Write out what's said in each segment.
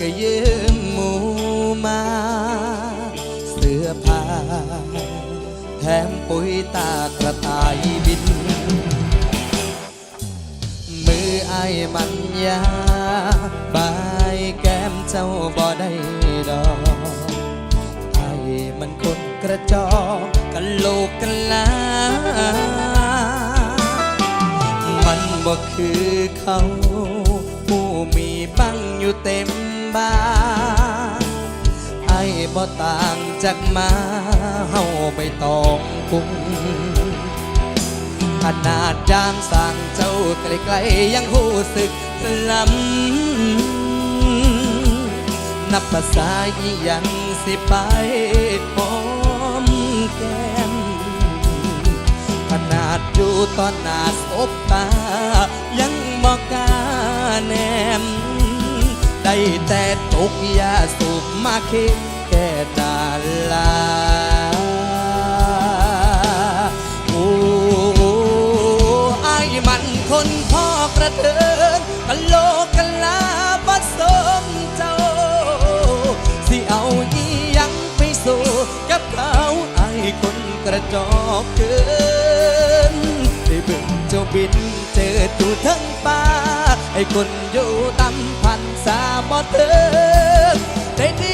ก็ยืมหมูมา เสื้อผ้า แถมปุ๋ยตากระต่ายบิน มือไอ้มันยาบายแก้มเจ้าบ่ได้ดอกไอ้มันคนกระจอกกันโลกกันลามันบ่คือเขา มีบังอยู่เต็มบ้านไอ้บ่ต่างจากมาเฮาไปตองกุ้งขนาดยามสั่งเจ้าไกลๆยังหูสึกลำนับภาษาอีหยังสิไปหอมแก้มขนาดอยู่ตอนหน้าสบตายังบอกกล้า แนม ได้แต่ตกยาสูบมาคิดแก่ดาลาโอ้ไอ้ายมันคนพ่อกระเทินกะโลกกะลาผสมเจ้า สิเอาอีหยังไปสู้กับเขาไอ้ายคนกระจอกเกินได้เบิ่งเจ้าบินเจออยู่ทั้งป่า ไอ้คนอยู่ต่ำพันสาบ่เถิงได้ที่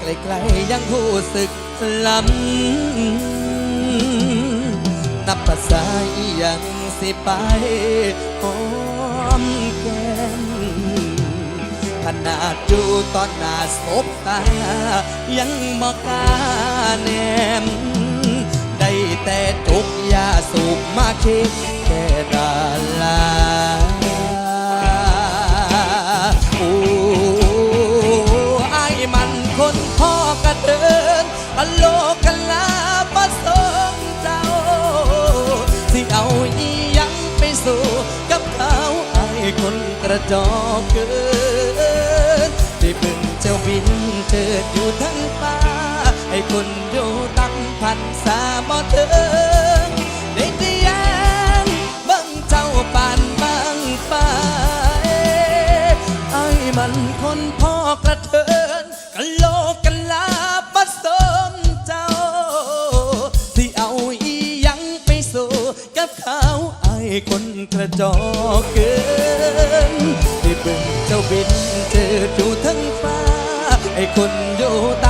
ไกลๆยังรู้สึกลำนับภาษาอีหยังสิไปหอมแก้มขนาดอยู่ตอนหน้าสบตา ยังบอกกาแนม ได้แต่จุกยาสูบมาคิดแค่ดาลา ระจอกเกินได้เบิ่งเจ้าบินเจิดอยู่ทั้งฟ้าให้คนอยู่ตั้งพันสามอเธอ เบิ่งเจ้าบินเจออยู่ทั้งฟ้าไอ้คนอยู่ต่ำ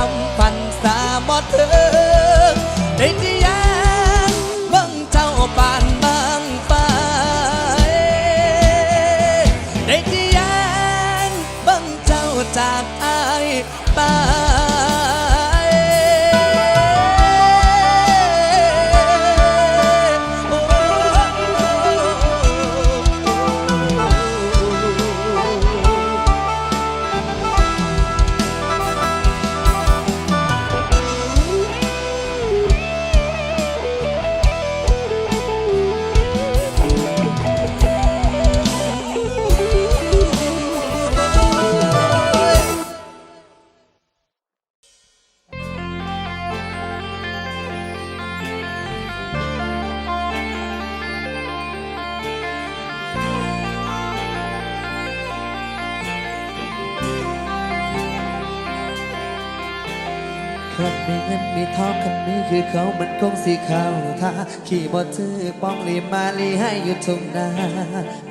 คนมีเงินมีทองคนนี้คือเขามันคงสีขาวท่าขี่บอถือป้องรีมาลีให้อยู่ทุ่งนา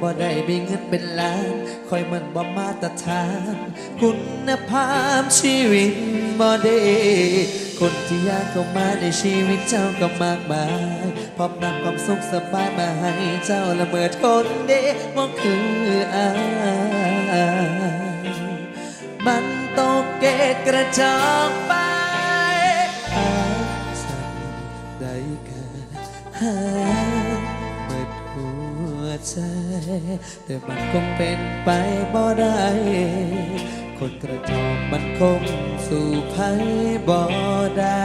บ่ได้มีเงินเป็นล้านคอยมันบ่มาตรฐานคุณภาพชีวิตบ่ด้คนที่ยากเข้ามาในชีวิตเจ้าก็มากมายพร้อมนำความสุขสบายมาให้เจ้าละเมิดคนเด้บ่คืออามันตกเกตกระจอกไป หาฉันได้แค่หาใจ แต่มันคงเป็นไปบ่ได้ คนกระจอกมันคงสู่ภัยบ่ได้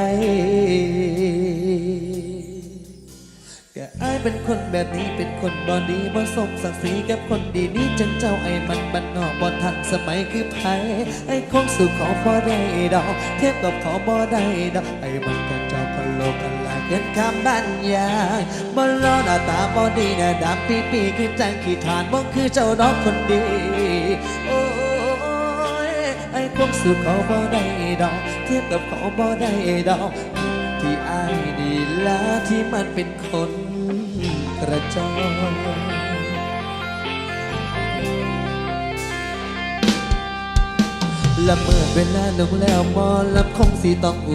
แกอายเป็นคนแบบนี้เป็นคนบอดีบ่สมศักดิ์ศรีกับคนดีนี้จังเจ้าไอ้มันบันนอกบ่ทันสมัยคือไผไอ้คงสู่ขอบ่ได้ดอก เทียบกับขอบ่ได้ดอกไอ้มันกันเจ้าคน โลกันลายเกินคำบรรยายบนรอหน้าตาบอดีหน้าดำปีปีคือจังขี้ทานบ่คือเจ้าดอกคนดี โอ้ยไอ้คงสู่ขอบ่ได้ดอก เทียบกับขอบ่ได้ดอก ที่อายดีละที่มันเป็นคนกระจอก ละเมื่อเวลาลงแล้วมอลำคงสีต้องอ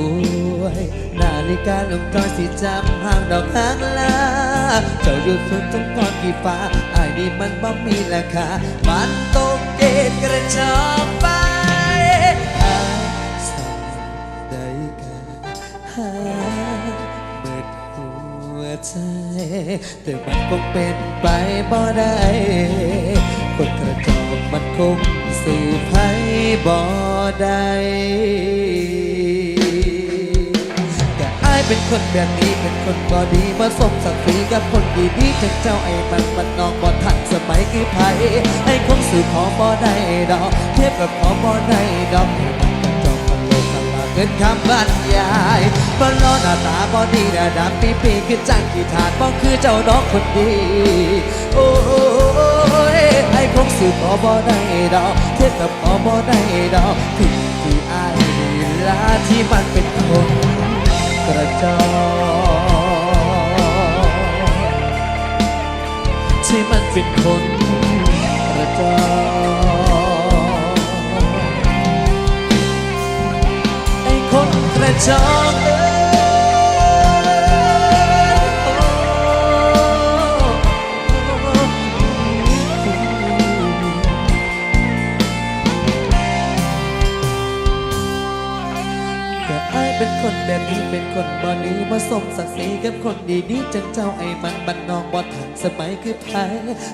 วยนาฬิกาลงจอยสีจำห่างดอกหางลาเจ้าอยู่สุดทุกก้อนกี่ฟ้าไอายนี่มันบ่มีราคา มันตกเกตกระจอกไปอาสังได้แค่หาเบิดหัวใจ แต่มันคงเป็นไปบ่ได้คนกระจอกมันคงสู่ภัย บ่ได้แต่อายเป็นคนแบบนี้เป็นคนบ่ดีมาสมศักดิ์ศรีกับคนดีๆจังเจ้าไอ้มันมันนองบ่ทันสมัยคือไผไอ้คงสู่ขอบ่ได้ดอกเทียบกับขอบ่ได้ดอกให้มันกระจอกมันโลกกันละเกินคำบรรยายบ่รอหน้าตาบ่ดีหน้าดำปีปีคือจังขี้ทานบ่คือเจ้าดอกคนดีโอ้ อ้คงสู่ขอบ่ได้ดอกเทียบกับขอบ่ได้ดอกที่ที่อายละที่มันเป็นคนกระจอกที่มันเป็นคนกระจอกไอ้คนกระจอก สมศักดิ์ศรีกับคนดีดีๆจังเจ้าไอ้มันบันนอกบ่ทันสมัยคือไผ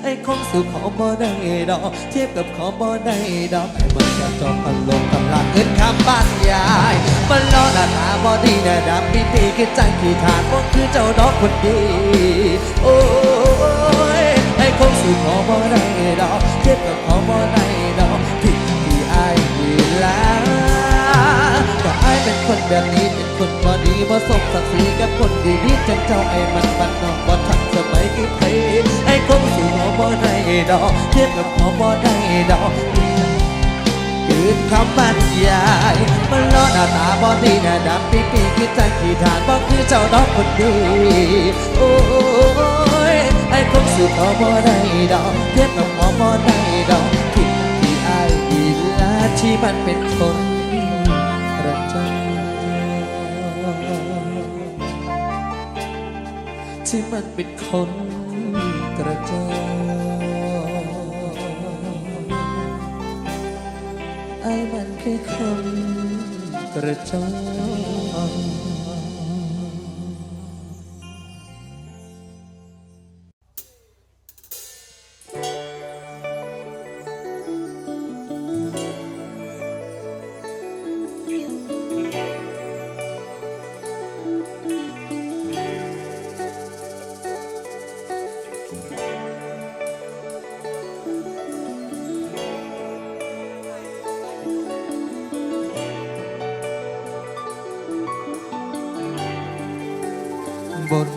ไอ้คงสู่ขอบ่ได้ดอก เทียบกับขอบ่ได้ดอกไอ้มันจะจอมพันลงกำลังเอินคำบรรยายมันรอหน้าตาบ่ดีหน้าดำปีตีคือจังขี้ทานบ่คือเจ้าดอกคนดี โอ้ยไอ้คงสู่ขอบ่ได้ดอก เทียบกับขอบ่ได้ดอกที่ที่ไอ้ดีแล้วก็ไอ้เป็นคนแบบนี้ บ่ดีบ่สมศักดิ์ศรีกับคนดีดีๆจังเจ้าไอ้มันบันนอกบ่ทันสมัยกี่เพไอ้คงสู่ขอบ่ได้ดอกเทียบกับขอบ่ได้ดอกยืนคำบรรยายมันรอหน้าตาบ่ดีหน้าดำปีปีคือจังขี้ทานบ่คือเจ้าดอกคนดีโอ้ยไอ้คงสู่ขอบ่ได้ดอกเทียบกับขอบ่ได้ดอกที่ที่ไอ้ายดีละที่มันเป็นคน มันเป็นคนกระจอกไอ้มันแค่คนกระจอก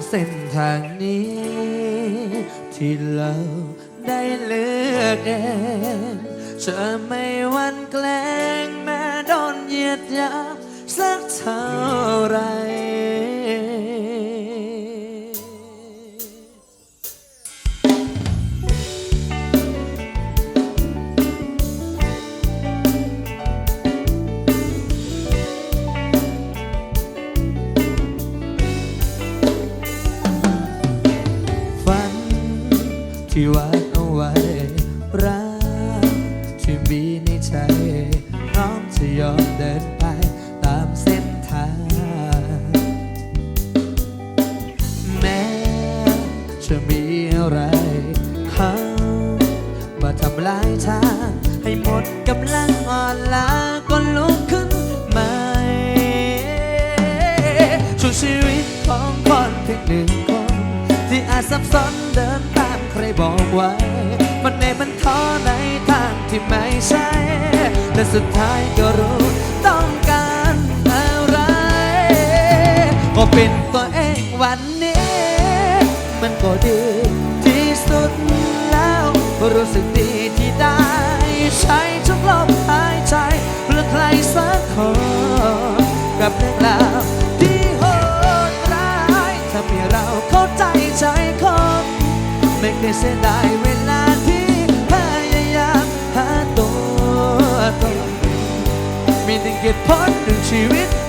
เส้นทางนี้ ที่เราได้เลือกเองจะไม่วันแกล้งแม้โดนเหยียดหยามสักเท่า รักที่มีในใจพร้อมจะยอมเดินไปตามเส้นทาง แม้จะมีอะไรเขามาทำลายทางให้หมดกำลังอ่อนล้าก็ลุกขึ้นใหม่ช่วชีวิตของคนเพียงหนึ่งคน ที่อาจซับซ้อนเดินตามใครบอกไว้ มันในมันท้อในทางที่ไม่ใช่ แต่สุดท้ายก็รู้ต้องการอะไร ก็เป็นตัวเองวันนี้ มันก็ดีที่สุดแล้ว รู้สึกดีที่ได้ ใช้ทุกลมหายใจเพื่อใครสักคนกับเรื่องราวที่โหดร้ายทำให้เราเข้าใจใจคนไม่เคยเสียดายเวลา มีแต่เหตุผลหนึ่งชีวิตลิขิต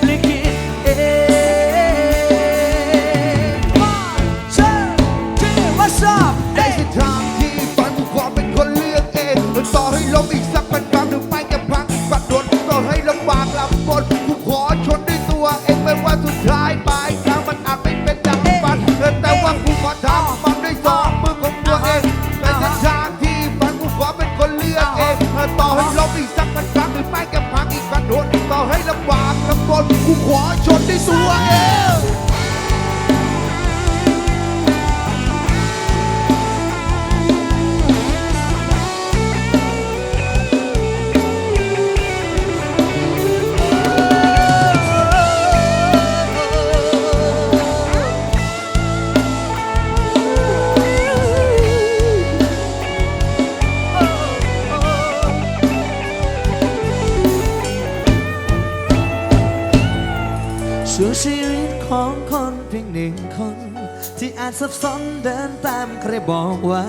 ที่อาจสับสนเดินตามใครบอกไว้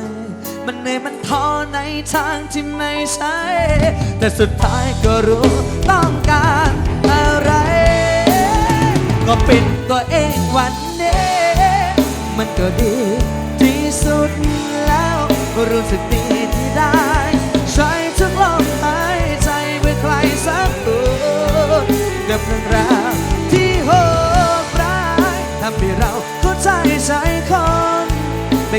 มันเหนื่อยมันท้อในทางที่ไม่ใช่ แต่สุดท้ายก็รู้ต้องการอะไร ก็เป็นตัวเองวันนี้มันก็ดีที่สุดแล้วรู้สึกดีที่ได้ ใช้ทุกลมหายใจเพื่อใครสักคนกับเรื่องราว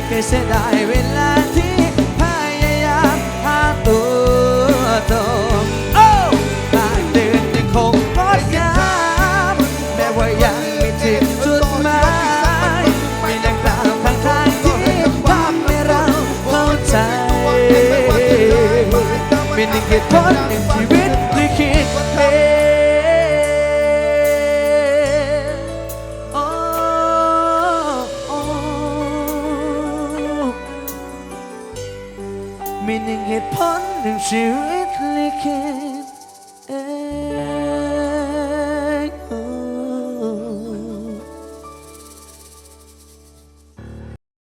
เคยเสียดายเวลาที่พยายามหาตัวตนโอ้ทาเดินยังคงงดงามแม้ว่ายังไม่ถึงจุดหมายมีเรื่องราวข้างทางที่ทำให้เราเข้าใจมีหนึ่งเหตุผลหนึ่งชี มี